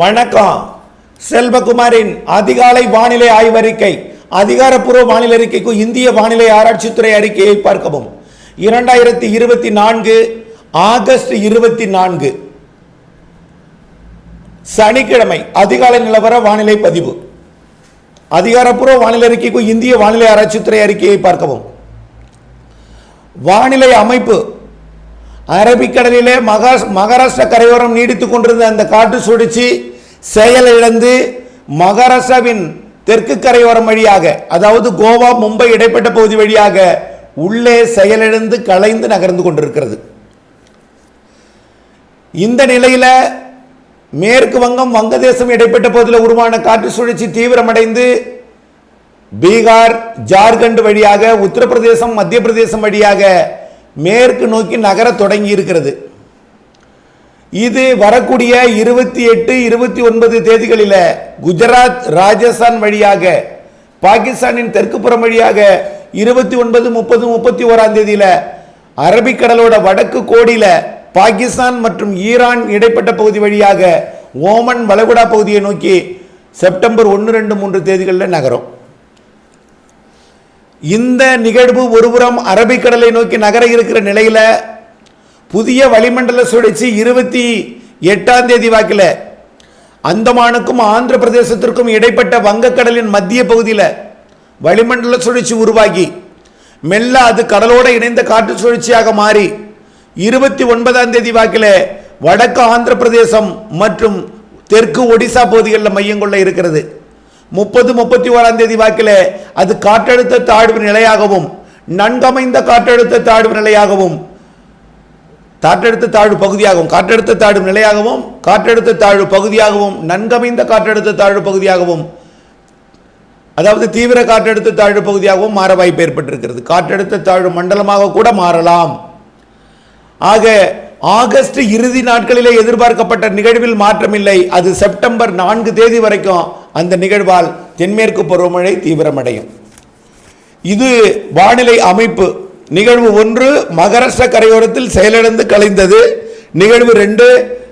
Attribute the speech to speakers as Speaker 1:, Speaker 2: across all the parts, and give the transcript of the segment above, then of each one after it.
Speaker 1: வணக்கம். செல்வகுமாரின் அதிகாலை வானிலை ஆய்வறிக்கை அதிகாரப்பூர்வ வானிலை அறிக்கைக்கு இந்திய வானிலை ஆராய்ச்சித்துறை அறிக்கையை பார்க்கவும். இரண்டாயிரத்தி இருபத்தி நான்கு ஆகஸ்ட் இருபத்தி நான்கு. சனிக்கிழமை அதிகாலை நிலவர வானிலை பதிவு. அதிகாரப்பூர்வ வானிலை அறிக்கைக்கு இந்திய வானிலை ஆராய்ச்சித்துறை அறிக்கையை பார்க்கவும். வானிலை அமைப்பு அரபிக்கடலிலே மகா மகாராஷ்டிரா கரையோரம் நீடித்துக் கொண்டிருந்த அந்த காற்று சுழற்சி செயலிழந்து மகாராஷ்டிராவின் தெற்கு கரையோரம் வழியாக அதாவது கோவா மும்பை இடைப்பட்ட பகுதி வழியாக உள்ளே செயலிழந்து கலைந்து நகர்ந்து கொண்டிருக்கிறது. இந்த நிலையில் மேற்கு வங்கம் வங்கதேசம் இடைப்பட்ட பகுதியில் உருவான காற்று சுழற்சி தீவிரமடைந்து பீகார் ஜார்க்கண்ட் வழியாக உத்தரப்பிரதேசம் மத்திய பிரதேசம் வழியாக மேற்கு நோக்கி நகர தொடங்கி இருக்கிறது இது வரக்கூடிய இருபத்தி எட்டு இருபத்தி ஒன்பது தேதிகளில் குஜராத் ராஜஸ்தான் வழியாக பாகிஸ்தானின் தெற்கு புறம் வழியாக இருபத்தி ஒன்பது முப்பது முப்பத்தி ஓராம் தேதியில் அரபிக்கடலோட வடக்கு கோடியில் பாகிஸ்தான் மற்றும் ஈரான் இடைப்பட்ட பகுதி வழியாக ஓமன் வளைகுடா பகுதியை நோக்கி செப்டம்பர் ஒன்று ரெண்டு மூன்று தேதிகளில் நகரும். இந்த நிகழ்வு ஒருபுறம் அரபிக்கடலை நோக்கி நகர இருக்கிற நிலையில் புதிய வளிமண்டல சுழற்சி இருபத்தி எட்டாம் தேதி வாக்கில் அந்தமானுக்கும் ஆந்திர பிரதேசத்திற்கும் இடைப்பட்ட வங்கக்கடலின் மத்திய பகுதியில் வளிமண்டல சுழற்சி உருவாகி மெல்ல அது கடலோடு இணைந்த காற்று சுழற்சியாக மாறி இருபத்தி ஒன்பதாம் தேதி வாக்கில் வடக்கு ஆந்திர பிரதேசம் மற்றும் தெற்கு ஒடிசா பகுதிகளில் மையம் கொள்ள இருக்கிறது. முப்பது முப்பத்தி ஓராம் தேதி வாக்கில் அது காற்றழுத்த தாழ்வு நிலையாகவும் நன்கமைந்த காற்றழுத்த தாழ்வு நிலையாகவும் காற்றழுத்த தாழ்வு பகுதியாகவும் காற்றழுத்த தாழ்வு நிலையாகவும் காற்றழுத்த தாழ்வு பகுதியாகவும் நன்கமைந்த காற்றழுத்த தாழ்வு பகுதியாகவும் அதாவது தீவிர காற்றழுத்த தாழ்வு பகுதியாகவும் மாற வாய்ப்பு ஏற்பட்டிருக்கிறது. காற்றழுத்த தாழ்வு மண்டலமாக கூட மாறலாம். ஆக ஆகஸ்ட் இறுதி நாட்களிலே எதிர்பார்க்கப்பட்ட நிகழ்வில் மாற்றமில்லை. அது செப்டம்பர் நான்கு தேதி வரைக்கும் அந்த நிகழ்வால் தென்மேற்கு பருவமழை தீவிரமடையும். இது வானிலை அமைப்பு. நிகழ்வு ஒன்று மகாராஷ்டிரா கரையோரத்தில் செயலிழந்து கலைந்தது. நிகழ்வு ரெண்டு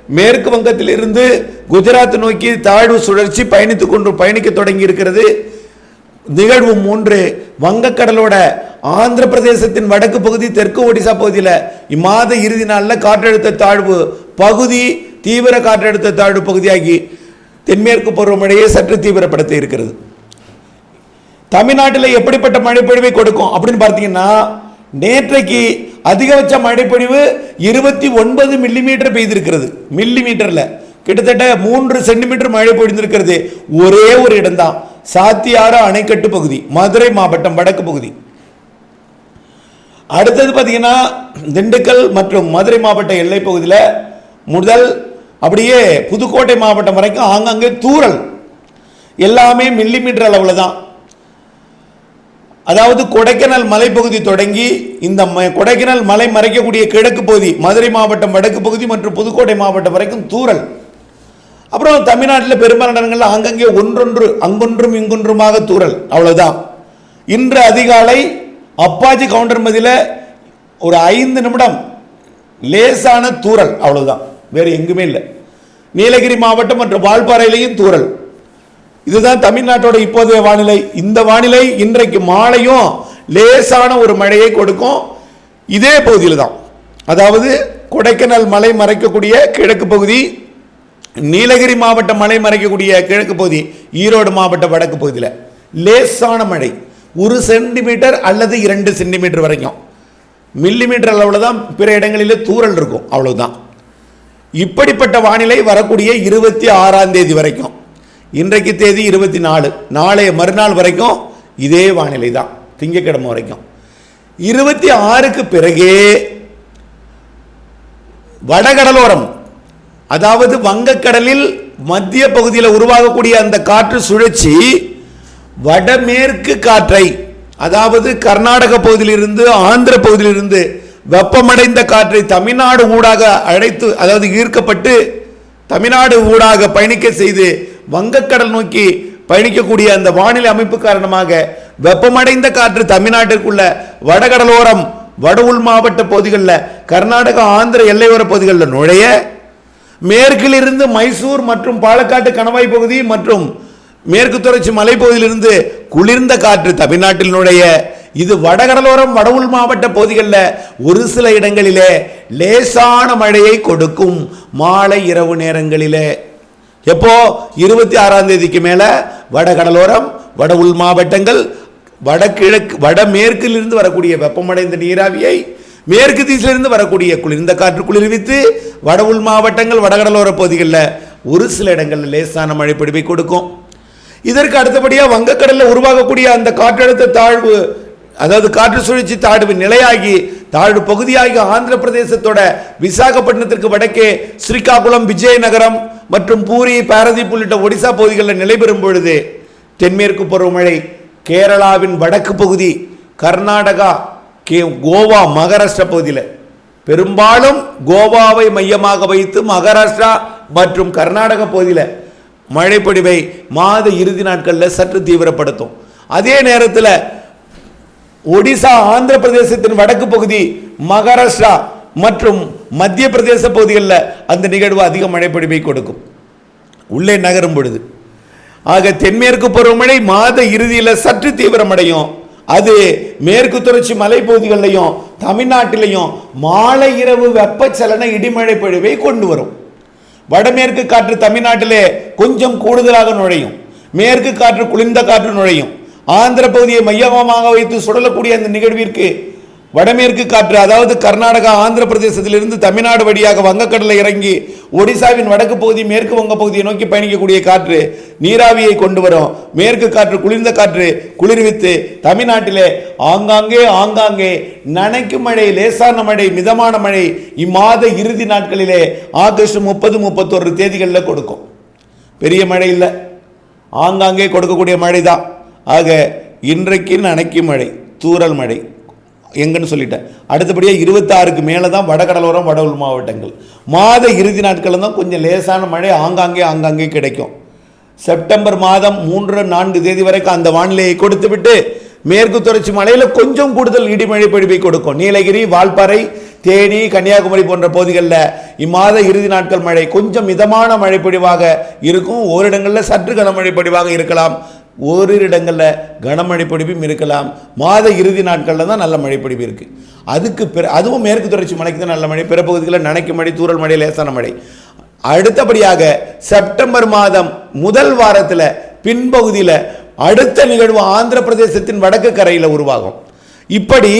Speaker 1: மேற்கு வங்கத்திலிருந்து குஜராத் நோக்கி தாழ்வு சுழற்சி பயணித்துக் கொண்டு பயணிக்க தொடங்கி இருக்கிறது நிகழ்வு மூன்று வங்கக்கடலோட ஆந்திர பிரதேசத்தின் வடக்கு பகுதி தெற்கு ஒடிசா பகுதியில் இம்மாத இறுதி நாளில் காற்றழுத்த தாழ்வு பகுதி தீவிர காற்றழுத்த தாழ்வு பகுதியாகி தென்மேற்கு பருவமழையை சற்று தீவிரப்படுத்தி இருக்கிறது. தமிழ்நாட்டில் எப்படிப்பட்ட மழைப்பொழிவை கொடுக்கும் அப்படின்னு பார்த்தீங்கன்னா நேற்றைக்கு அதிகபட்ச மழைப்பொழிவு இருபத்தி ஒன்பது மில்லிமீட்டர் பெய்திருக்கிறது. மில்லிமீட்டரில் கிட்டத்தட்ட மூன்று சென்டிமீட்டர் மழை பொழிந்திருக்கிறது. ஒரே ஒரு இடம்தான். சாத்தியாறு அணைக்கட்டு பகுதி மதுரை மாவட்டம் வடக்கு பகுதி. அடுத்தது பார்த்தீங்கன்னா திண்டுக்கல் மற்றும் மதுரை மாவட்ட எல்லை பகுதியில் முதல் அப்படியே புதுக்கோட்டை மாவட்டம் வரைக்கும் ஆங்காங்கே தூரல் எல்லாமே மில்லிமீட்டர் அளவில் தான். அதாவது கொடைக்கானல் மலைப்பகுதி தொடங்கி இந்த ம- கொடைக்கானல் மலை மறைக்கக்கூடிய கிழக்கு பகுதி மதுரை மாவட்டம் வடக்கு பகுதி மற்றும் புதுக்கோட்டை மாவட்டம் வரைக்கும் தூரல் அப்புறம் தமிழ்நாட்டில் பெரும்பாலான இடங்களில் அங்கங்கே ஒன்றொன்று அங்கொன்றும் இங்கொன்றுமாக தூரல் அவ்வளோதான் இன்று அதிகாலை அப்பாச்சி கவுண்டர் மதியில் ஒரு ஐந்து நிமிடம் லேசான தூரல் அவ்வளோதான் வேறு எங்குமே இல்லை. நீலகிரி மாவட்டம் மற்றும் வால்பாறையிலையும் தூரல் இதுதான் தமிழ்நாட்டோட இப்போதைய வானிலை. இந்த வானிலை இன்றைக்கு மாலையும் லேசான ஒரு மழையை கொடுக்கும். இதே பகுதியில் தான் அதாவது கொடைக்கானல் மலை மறைக்கக்கூடிய கிழக்கு பகுதி நீலகிரி மாவட்ட மலை மறைக்கக்கூடிய கிழக்கு பகுதி ஈரோடு மாவட்ட வடக்கு பகுதியில். லேசான மழை. ஒரு சென்டிமீட்டர் அல்லது இரண்டு சென்டிமீட்டர் வரைக்கும். மில்லிமீட்டர் அளவில் தான் பிற இடங்களில் தூரல் இருக்கும். அவ்வளவுதான். இப்படிப்பட்ட வானிலை வரக்கூடிய இருபத்தி ஆறாம் தேதி வரைக்கும். இன்றைக்கு தேதி இருபத்தி நாலு. நாளைய மறுநாள் வரைக்கும் இதே வானிலை தான். திங்கக்கிழமை வரைக்கும். இருபத்தி ஆறுக்கு பிறகே வடகடலோரம் அதாவது வங்கக்கடலில் மத்திய பகுதியில் உருவாகக்கூடிய அந்த காற்று சுழற்சி வடமேற்கு காற்றை அதாவது கர்நாடக பகுதியிலிருந்து ஆந்திர பகுதியிலிருந்து வெப்பமடைந்த காற்றை தமிழ்நாடு ஊடாக அழைத்து அதாவது ஈர்க்கப்பட்டு தமிழ்நாடு ஊடாக பயணிக்க செய்து வங்கக்கடல் நோக்கி பயணிக்கக்கூடிய அந்த வானிலை அமைப்பு காரணமாக வெப்பமடைந்த காற்று தமிழ்நாட்டிற்குள்ள வடகடலோரம் வட உள் மாவட்ட பகுதிகளில் கர்நாடகா ஆந்திர எல்லையோர பகுதிகளில் நுழைய மேற்கிலிருந்து மைசூர் மற்றும் பாலக்காட்டு கணவாய் பகுதி மற்றும் மேற்கு தொடர்ச்சி மலைப்பகுதியிலிருந்து குளிர்ந்த காற்று தமிழ்நாட்டில் நுழைய இது வடகடலோரம் வடவுள் மாவட்ட பகுதிகளில் ஒரு சில இடங்களிலே லேசான மழையை கொடுக்கும் மாலை இரவு நேரங்களிலே. எப்போ? இருபத்தி ஆறாம் தேதிக்கு மேலே வடகடலோரம் வட உள் மாவட்டங்கள் வடகிழக்கு வடமேற்கிலிருந்து வரக்கூடிய வெப்பமடைந்த நீராவியை மேற்கு திசையிலிருந்து வரக்கூடிய குளிர்ந்த காற்று குளிர்வித்து வட உள் மாவட்டங்கள் வடகடலோர பகுதிகளில் ஒரு சில இடங்களில் லேசான மழை பொழிவை கொடுக்கும். இதற்கு அடுத்தபடியாக வங்கக்கடலில் உருவாகக்கூடிய அந்த காற்றழுத்த தாழ்வு அதாவது காற்று சுழற்சி தாழ்வு நிலையாகி தாழ்வு பகுதியாகி ஆந்திர பிரதேசத்தோட விசாகப்பட்டினத்திற்கு வடக்கே ஸ்ரீகாகுளம் விஜயநகரம் மற்றும் பூரி பாரதீப் உள்ளிட்ட ஒடிசா பகுதிகளில் நிலைபெறும் பொழுது தென்மேற்கு பருவமழை கேரளாவின் வடக்கு பகுதி கர்நாடகா கே கோவா மகாராஷ்டிரா பகுதியில். பெரும்பாலும் கோவாவை மையமாக வைத்து மகாராஷ்டிரா மற்றும் கர்நாடக பகுதியில் மழைப்பொடிவை மாத இறுதி நாட்களில் சற்று தீவிரப்படுத்தும். அதே நேரத்தில் ஒடிசா ஆந்திர பிரதேசத்தின் வடக்கு பகுதி மகாராஷ்டிரா மற்றும் மத்திய பிரதேச பகுதிகளில் அந்த நிகழ்வு அதிக மழைப்பொழிவை கொடுக்கும். உள்ளே நகரும் பொழுது. ஆக தென்மேற்கு பருவமழை மாத இறுதியில் சற்று தீவிரமடையும். அது மேற்கு தொடர்ச்சி மலைப்பகுதிகளிலையும் தமிழ்நாட்டிலையும் மாலை இரவு வெப்பச்சலன இடிமழை பொழிவை கொண்டு வரும். வடமேற்கு காற்று தமிழ்நாட்டிலே கொஞ்சம் கூடுதலாக நுழையும். மேற்கு காற்று குளிர்ந்த காற்று நுழையும். ஆந்திர பகுதியை மையமாக வைத்து சுடலக்கூடிய அந்த நிகழ்விற்கு வடமேற்கு காற்று அதாவது கர்நாடகா ஆந்திர பிரதேசத்திலிருந்து தமிழ்நாடு வழியாக வங்கக்கடலை இறங்கி ஒடிசாவின் வடக்கு பகுதி மேற்கு வங்க பகுதியை நோக்கி பயணிக்கக்கூடிய காற்று நீராவியை கொண்டு வரும். மேற்கு காற்று குளிர்ந்த காற்று குளிர்வித்து தமிழ்நாட்டிலே ஆங்காங்கே ஆங்காங்கே நனைக்கும் மழை லேசான மழை மிதமான மழை இம்மாத இறுதி நாட்களிலே ஆகஸ்ட் முப்பது முப்பத்தொரு தேதிகளில் கொடுக்கும். பெரிய மழை இல்லை. ஆங்காங்கே கொடுக்கக்கூடிய மழை தான் ஆக இன்றைக்கு நனைக்கும் மழை தூரல் மழை எங்கன்னு சொல்லிட்டேன். அடுத்தபடியாக இருபத்தாறுக்கு மேலே தான் வடகடலோரம் வட உள் மாவட்டங்கள். மாத இறுதி நாட்களில் தான் கொஞ்சம் லேசான மழை ஆங்காங்கே ஆங்காங்கே கிடைக்கும். செப்டம்பர் மாதம் மூன்று நான்கு தேதி வரைக்கும் அந்த வானிலையை கொடுத்து விட்டு மேற்கு தொடர்ச்சி மலையில் கொஞ்சம் கூடுதல் இடிமழை பொழிவை கொடுக்கும். நீலகிரி வால்பாறை தேனி கன்னியாகுமரி போன்ற பகுதிகளில் இம்மாத இறுதி நாட்கள் மழை கொஞ்சம் மிதமான மழை பொழிவாக இருக்கும். ஓரிடங்களில் சற்று கனமழை பொழிவாக இருக்கலாம். ஓரிரு இடங்களில் கனமழை பொடிப்பும் இருக்கலாம். மாத இறுதி நாட்களில் தான் நல்ல மழை பொடிப்பு இருக்குது அதுக்கு பிற அதுவும் மேற்கு தொடர்ச்சி மலைக்கு தான் நல்ல மழை. பிற பகுதிகளில் நனைக்கும் மழை தூரல் மழை லேசான மழை. அடுத்தபடியாக செப்டம்பர் மாதம் முதல் வாரத்தில் பின்பகுதியில் அடுத்த நிகழ்வு ஆந்திர பிரதேசத்தின் வடக்கு கரையில் உருவாகும். இப்படி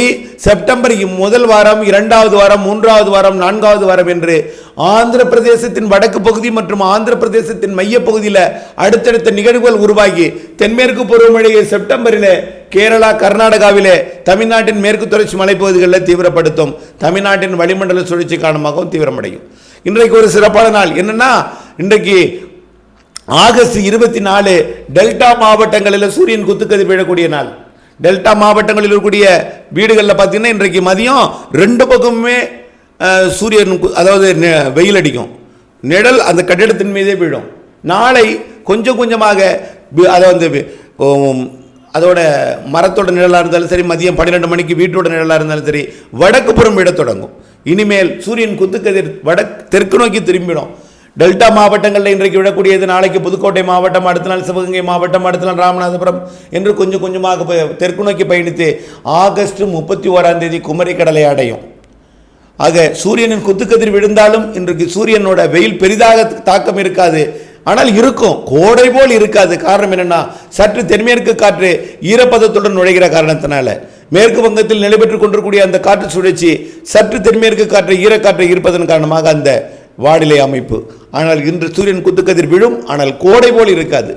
Speaker 1: செப்டம்பர் முதல் வாரம் இரண்டாவது வாரம் மூன்றாவது வாரம் நான்காவது வாரம் என்று ஆந்திர பிரதேசத்தின் வடக்கு பகுதி மற்றும் ஆந்திர பிரதேசத்தின் மையப்பகுதியில் அடுத்தடுத்த நிகழ்வுகள் உருவாகி தென்மேற்கு பருவமழையை செப்டம்பரில் கேரளா கர்நாடகாவிலே தமிழ்நாட்டின் மேற்கு தொடர்ச்சி மலைப்பகுதிகளில் தீவிரப்படுத்தும். தமிழ்நாட்டின் வளிமண்டல சுழற்சி காரணமாகவும் தீவிரமடையும். இன்றைக்கு ஒரு சிறப்பான நாள். என்னன்னா இன்றைக்கு ஆகஸ்ட் இருபத்தி நாலு டெல்டா மாவட்டங்களில் சூரியன் குத்துக்கதி விழக்கூடிய நாள். டெல்டா மாவட்டங்களில் இருக்கக்கூடிய வீடுகளில் பார்த்தீங்கன்னா இன்றைக்கு மதியம் ரெண்டு பக்கமுமே சூரியன் அதாவது நெ- வெயில் அடிக்கும். நிழல் அந்த கட்டிடத்தின் மீதே விழும். நாளை கொஞ்சம் கொஞ்சமாக அதை வந்து அதோட மரத்தோட நிழலாக இருந்தாலும் சரி மதியம் பன்னிரெண்டு மணிக்கு வீட்டோட நிழலாக இருந்தாலும் சரி வடக்கு புறம் விட தொடங்கும். இனிமேல் சூரியன் குத்துக்கதிர் வடக் தெற்கு நோக்கி திரும்பிடும். டெல்டா மாவட்டங்களில் இன்றைக்கு விடக்கூடியது நாளைக்கு புதுக்கோட்டை மாவட்டம் அடுத்த நாள் சிவகங்கை மாவட்டம் அடுத்த நாள் ராமநாதபுரம் என்று கொஞ்சம் கொஞ்சமாக தெற்கு நோக்கி பயணித்து ஆகஸ்ட் முப்பத்தி ஓராம் தேதி குமரி கடலை அடையும். ஆக சூரியனின் குத்துக்கதிர் விழுந்தாலும் இன்றைக்கு சூரியனோட வெயில் பெரிதாக தாக்கம் இருக்காது. ஆனால் இருக்கும் கோடை போல் இருக்காது. காரணம் என்னென்னா சற்று தென்மேற்கு காற்று ஈரப்பதத்துடன் நுழைகிற காரணத்தினால. மேற்கு வங்கத்தில் நிலைபெற்றுக் கொண்டிருக்கூடிய அந்த காற்று சுழற்சி சற்று தென்மேற்கு காற்று ஈரக்காற்று இருப்பதன் காரணமாக அந்த வானிலை அமைப்பு. ஆனால் இன்று சூரியன் குத்துக்கதிர் விழும் ஆனால் கோடை போல் இருக்காது.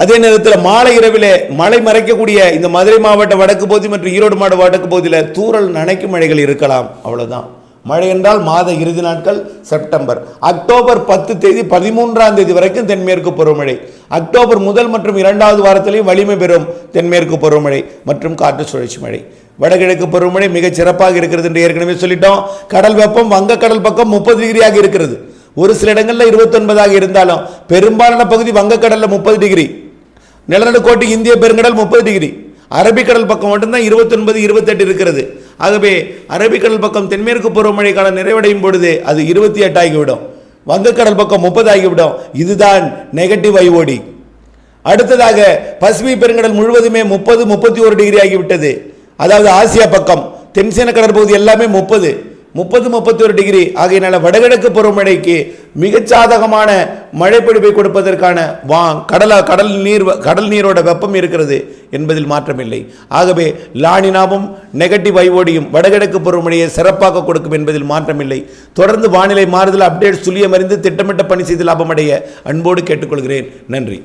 Speaker 1: அதே நேரத்தில் மாலை இரவிலே மழை மறைக்கக்கூடிய இந்த மதுரை மாவட்ட வடக்கு பகுதி மற்றும் ஈரோடு மாவட்ட வடக்கு பகுதியில் தூரல் நனைக்கும் மழைகள் இருக்கலாம். அவ்வளோதான் மழை என்றால் மாத இறுதி நாட்கள் செப்டம்பர். அக்டோபர் பத்து தேதி பதிமூன்றாம் தேதி வரைக்கும் தென்மேற்கு பருவமழை. அக்டோபர் முதல் மற்றும் இரண்டாவது வாரத்திலையும் வலிமை பெறும் தென்மேற்கு பருவமழை மற்றும் காற்று சுழற்சி மழை. வடகிழக்கு பருவமழை மிகச் சிறப்பாக இருக்கிறது என்று ஏற்கனவே சொல்லிட்டோம். கடல் வெப்பம் வங்கக்கடல் பக்கம் முப்பது டிகிரியாக இருக்கிறது. ஒரு சில இடங்களில் இருபத்தொன்பதாக இருந்தாலும் பெரும்பாலான பகுதி வங்கக்கடலில் முப்பது டிகிரி. நிலநடுக்கோட்டு இந்திய பெருங்கடல் முப்பது டிகிரி. அரபிக்கடல் பக்கம் மட்டும்தான் இருபத்தொன்பது இருபத்தெட்டு இருக்கிறது. ஆகவே அரபிக்கடல் பக்கம் தென்மேற்கு பருவமழை காலம் நிறைவடையும் பொழுது அது இருபத்தி எட்டு ஆகிவிடும். வங்கக்கடல் பக்கம் முப்பது ஆகிவிடும். இதுதான் நெகட்டிவ் ஐஓடி அடுத்ததாக பசிபிக் பெருங்கடல் முழுவதுமே முப்பது முப்பத்தி ஒரு டிகிரி ஆகிவிட்டது. அதாவது ஆசியா பக்கம் தென்சேன கடற்பகுதி எல்லாமே முப்பது. முப்பது முப்பத்தி ஒரு டிகிரி. ஆகையினால வடகிழக்கு பருவமழைக்கு மிகச் சாதகமான மழைப்பிடிப்பை கொடுப்பதற்கான வா கடல கடல் நீர் கடல் நீரோட வெப்பம் இருக்கிறது என்பதில் மாற்றமில்லை. ஆகவே லானினாவும் நெகட்டிவ் ஐஓடியும் வடகிழக்கு பருவமழையை சிறப்பாக கொடுக்கும் என்பதில் மாற்றமில்லை. தொடர்ந்து வானிலை மாறுதல் அப்டேட் சுழியமறிந்து திட்டமிட்ட பணி செய்து லாபமடைய அன்போடு கேட்டுக்கொள்கிறேன். நன்றி.